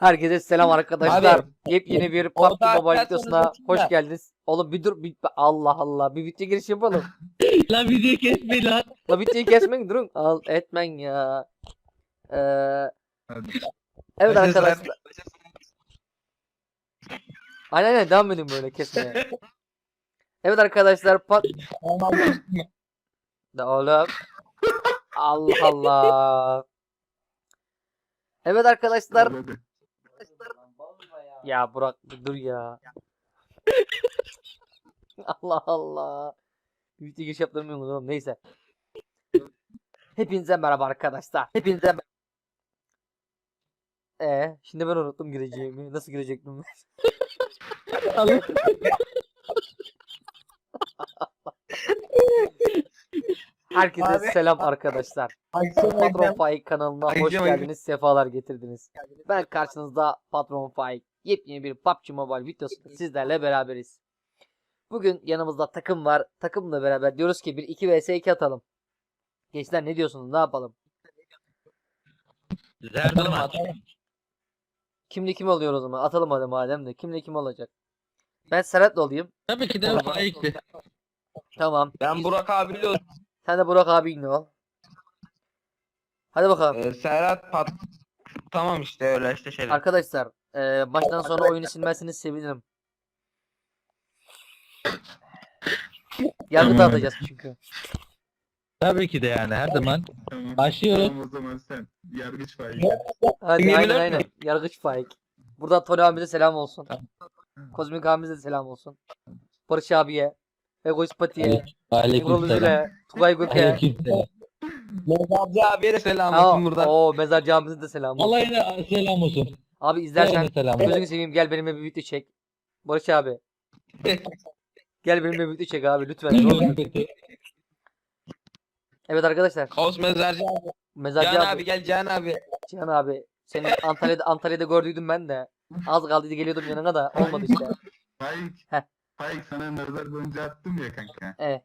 Herkese selam arkadaşlar. Abi, Yepyeni bir PUBG Mobile videosuna hoş geldiniz. Oğlum bir dur bir Allah Allah bir video giriş yapalım. Lan videoyu kesme lan. La videoyu kesmeyin durun. Al etmen ya. Ee, evet arkadaşlar. Aynen aynen devam edin böyle kesmeye. Evet arkadaşlar pat da oğlum. Allah Allah. Evet arkadaşlar. Ya Burak dur ya. Allah Allah. Bir video giriş yaptırmıyorum oğlum neyse. Hepinize merhaba arkadaşlar. Hepinize Ee, şimdi ben unuttum gireceğimi. Nasıl girecektim? Herkese Abi. selam arkadaşlar. Patron Faik kanalına hoş geldiniz, sefalar getirdiniz. Ben karşınızda Patron Faik. Yepyeni bir PUBG Mobile videosunda sizlerle beraberiz. Bugün yanımızda takım var. Takımla beraber diyoruz ki bir 2 vs 2 atalım. Gençler ne diyorsunuz? Ne yapalım? Zerdal at. Kimle kim oluyor o zaman? Atalım hadi madem de. Kimle kim olacak? Ben Serhat'la olayım. Tabii ki de faikti. Tamam. Ben Burak abiyle ol- Sen de Burak abinle ol. Hadi bakalım. Ee, Serhat Pat Tamam işte öyle işte şeyler. Arkadaşlar eee baştan sonra oyunu silmezseniz sevinirim. Yargı dağıtacağız çünkü. Tabii ki de yani her zaman. Tamam. Başlıyoruz. Tamam o zaman sen yargıç faili. Hadi aynen aynen. Yargıç Faik. Buradan Tony abimize selam olsun. Tamam. Kozmik abimize de selam olsun. Barış abiye. Egoist Pati'ye. Aleyküm selam. Tugay Gök'e. Aleyküm selam. Mezarcı abiye de selam olsun buradan. Oo mezarcı abimize de selam olsun. Allah'ına selam olsun. Abi izlersen selam gözünü seveyim gel benimle bir video çek. Barış abi. Gel benimle bir video çek abi lütfen. ne olur. Evet arkadaşlar. Kaos mezarcı abi. Mezarcı Can abi. abi gel Can abi. Cihan abi. Seni Antalya'da Antalya'da gördüydüm ben de. Az kaldıydı geliyordum yanına da olmadı işte. Faik. Heh. Faik sana nazar boncuğu attım ya kanka. Evet.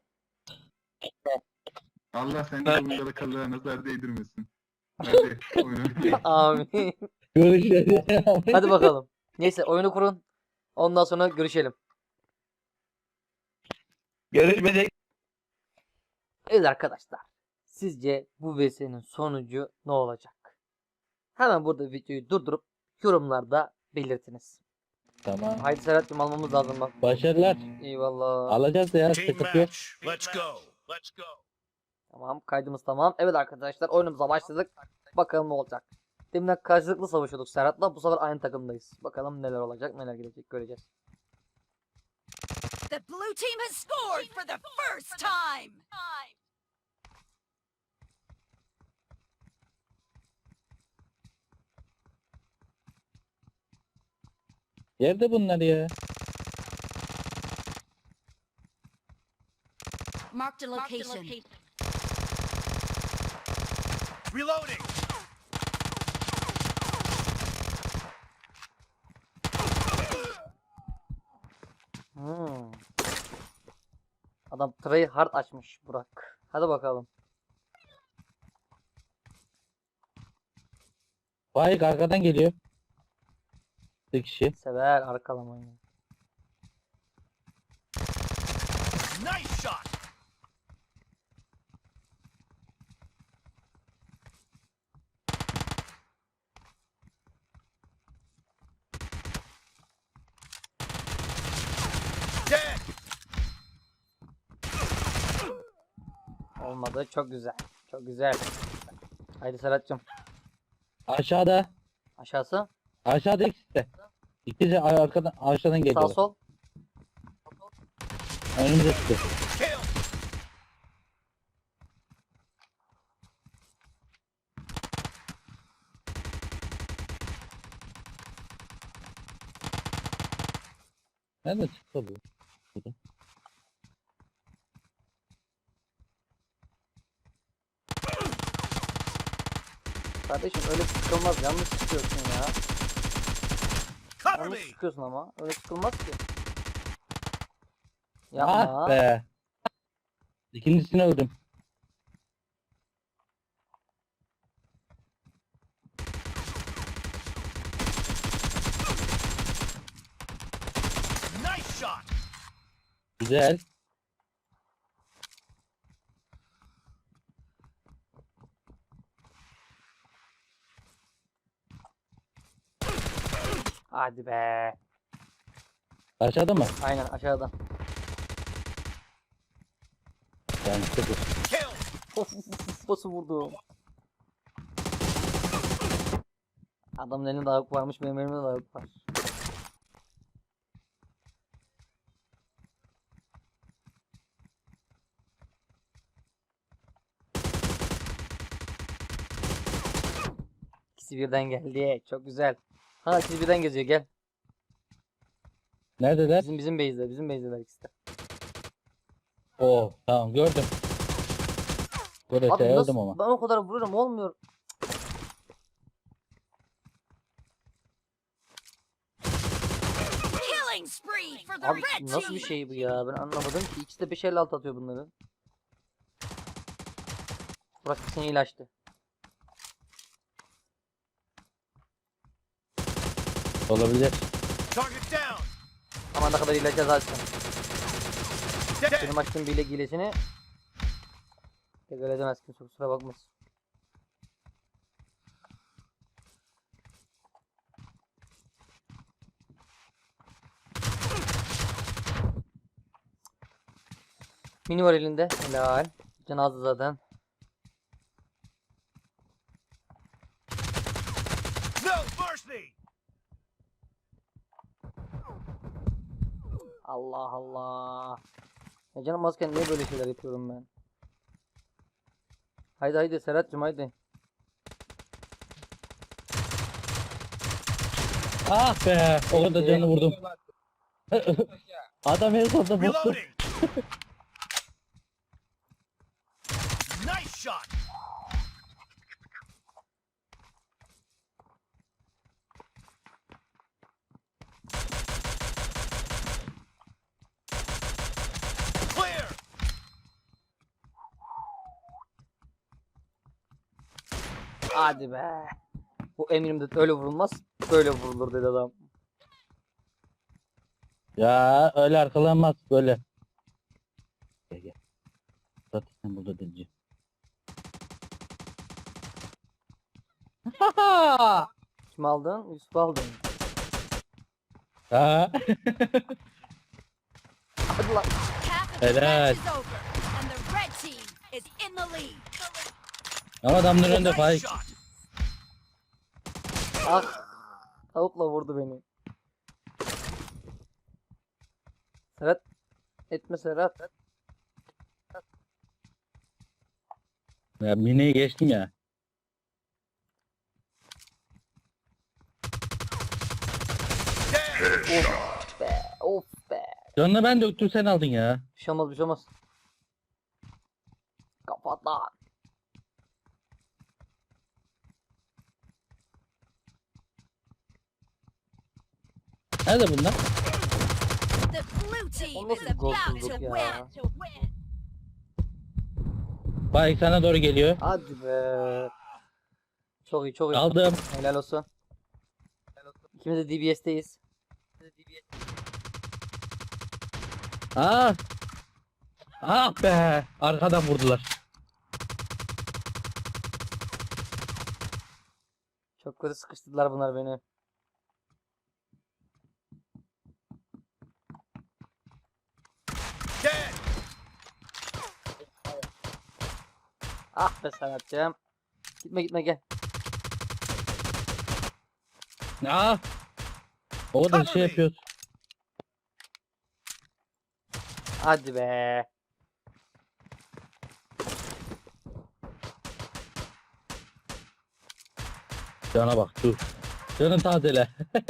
Allah seni yolunda da kalığa nazar değdirmesin. Hadi oyunu. Amin. Görüşürüz. Hadi bakalım. Neyse oyunu kurun. Ondan sonra görüşelim. Görüşmedik. Evet arkadaşlar. Sizce bu VS'nin sonucu ne olacak? Hemen burada videoyu durdurup yorumlarda belirtiniz. Tamam. Haydi Serhat'cığım almamız lazım bak. Başarılar. Eyvallah. Alacağız ya. Sıkıntı yok. Let's go. Let's go. Tamam kaydımız tamam. Evet arkadaşlar oyunumuza başladık. Bakalım ne olacak. Demin karşılıklı savaşıyorduk Serhat'la. Bu sefer aynı takımdayız. Bakalım neler olacak neler gelecek göreceğiz. The blue team has scored for the first time. Yerde bunlar ya. Marked a location. Reloading. Hmm. Adam tryhard hard açmış Burak. Hadi bakalım. Faik arkadan geliyor. Bir kişi. Sever arkalamayı. Nice shot. Olmadı. Çok güzel. Çok güzel. Haydi Serhat'cığım. Aşağıda. Aşağısı. Aşağıda ikisi de. İkisi arkadan aşağıdan Sağ geliyor. sol. Önümüze çıktı. Nerede çıktı bu? Kardeşim öyle sıkılmaz. Yanlış sıkıyorsun ya. Yanlış sıkıyorsun ama. Öyle sıkılmaz ki. Yapma. Ah be. İkincisini öldüm. Güzel. Hadi be. Aşağıda mı? Aynen aşağıda. Yani sıfır. Kill. Of of of nasıl vurdu? Adamın elinde dağık varmış benim elimde dağık var. İkisi birden geldi. Çok güzel. Ha ikisi birden geziyor gel. Neredeler? Bizim bizim base'de bizim base'deler ikisi de. Oo tamam gördüm. Böyle Abi şey nasıl aldım ama. ben o kadar vuruyorum olmuyor. Killing spree for the Abi nasıl bir şey bu ya? Ben anlamadım ki. İkisi de 556 atıyor bunları. Burak seni ilaçtı. Olabilir. Ama ne kadar ilaç yazarsın. Dead. Benim açtığım bilek hilesini tekrar edemez kimse kusura bakmasın. Mini var elinde. Helal. Cenaze zaten. Allah Allah. Ya canım azken niye böyle şeyler yapıyorum ben? Haydi haydi Serhat'cığım haydi. Ah be! O kadar canını vurdum. Adam en sonunda vurdu. Reloading. nice shot. Hadi be. Bu emirimde öyle vurulmaz. Böyle vurulur dedi adam. Ya öyle arkalanmaz böyle. Gel gel. Zaten sen burada delici. Kim aldın? Yusuf aldın. ha. Hadi lan. Helal. Ama adamların önünde Faik. shot. Ah. Tavukla vurdu beni. Serhat. Etme Serhat. Ya mineyi geçtim ya. Of be. Of be. Canını ben döktüm sen aldın ya. Bir şey olmaz bir şey olmaz. Kapat lan. Nerede bunlar? O nasıl ya? Faik sana doğru geliyor. Hadi be. Çok iyi çok iyi. Aldım. Helal olsun. İkimiz de DBS'teyiz. Ah. Ah be. Arkadan vurdular. Çok kötü sıkıştırdılar bunlar beni. Ah be Serhat'cığım. Gitme gitme gel. Ah. O da şey yapıyoruz. Hadi be. Cana bak dur. Canın tazele.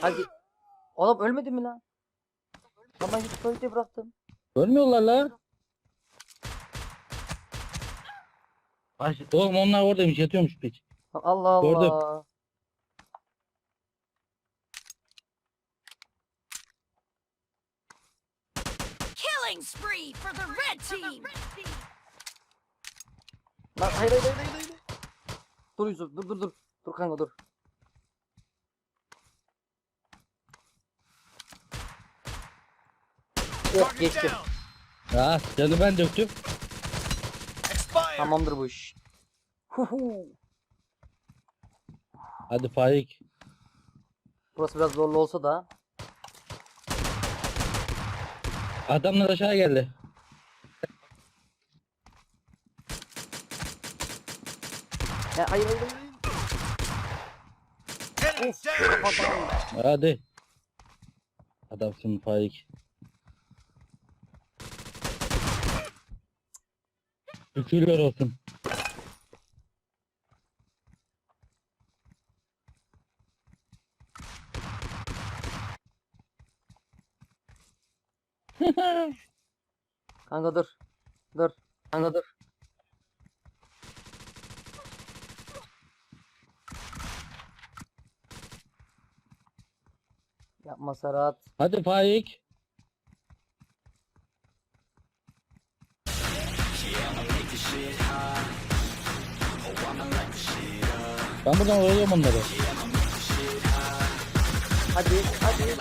Hadi. Oğlum ölmedi mi lan? Lan ben gidip öyle diye bıraktım. Ölmüyorlar la. Ay, oğlum onlar oradaymış yatıyormuş piç. Allah Allah. Gördüm. Killing spree for the red team. Lan hayır hayır hayır hayır. hayır. dur Yusuf dur dur dur. Dur kanka dur. Target geçtim. Ya canı ben döktüm. Tamamdır bu iş. Huhu. Hadi Faik. Burası biraz zorlu olsa da. Adamlar aşağı geldi. Ya hayır hayır hayır. Down. Hadi. Adamsın Faik. Şükürler olsun. Kanka dur. Dur. Kanka dur. Yapma Serhat. Hadi Faik. Ben buradan vuruyorum onları. Hadi hadi.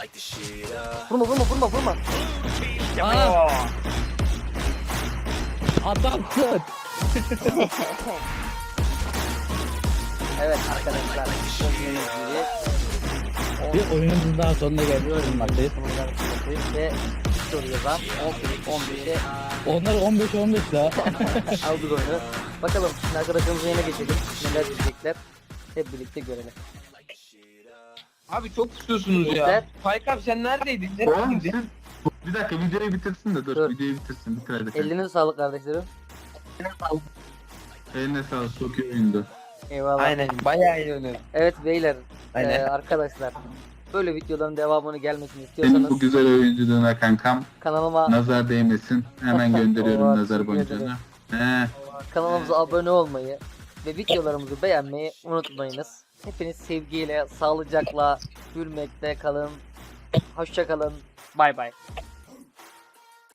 Vurma vurma vurma vurma. Aa! Adamsın. Evet arkadaşlar. Bir oyunumuzun daha sonuna geldik. Maktayız. Ve soruyordan 11'e Onlar 15-15 daha. aldık oyunu. Bakalım şimdi arkadaşlarımızın yerine geçelim. Neler diyecekler. Hep birlikte görelim. Abi çok kusuyorsunuz ya. Faik abi sen neredeydin? Oğlum Neredeydin? siz bir dakika videoyu bitirsin de dur, Dur. videoyu bitirsin bitir hadi. Elinize sağlık kardeşlerim. Eline sağlık çok iyi oyundu. Eyvallah. Aynen bayağı iyi oynuyor. Evet beyler, Aynen. eee, arkadaşlar. Böyle videoların devamını gelmesini Senin istiyorsanız bu güzel oyunculuğuna kankam kanalıma nazar değmesin. Hemen gönderiyorum Oo, nazar teşekkür ederim. boncuğunu. He. kanalımıza abone olmayı ve videolarımızı beğenmeyi unutmayınız. Hepiniz sevgiyle, sağlıcakla, gülmekte kalın. Hoşça kalın. Bay bay.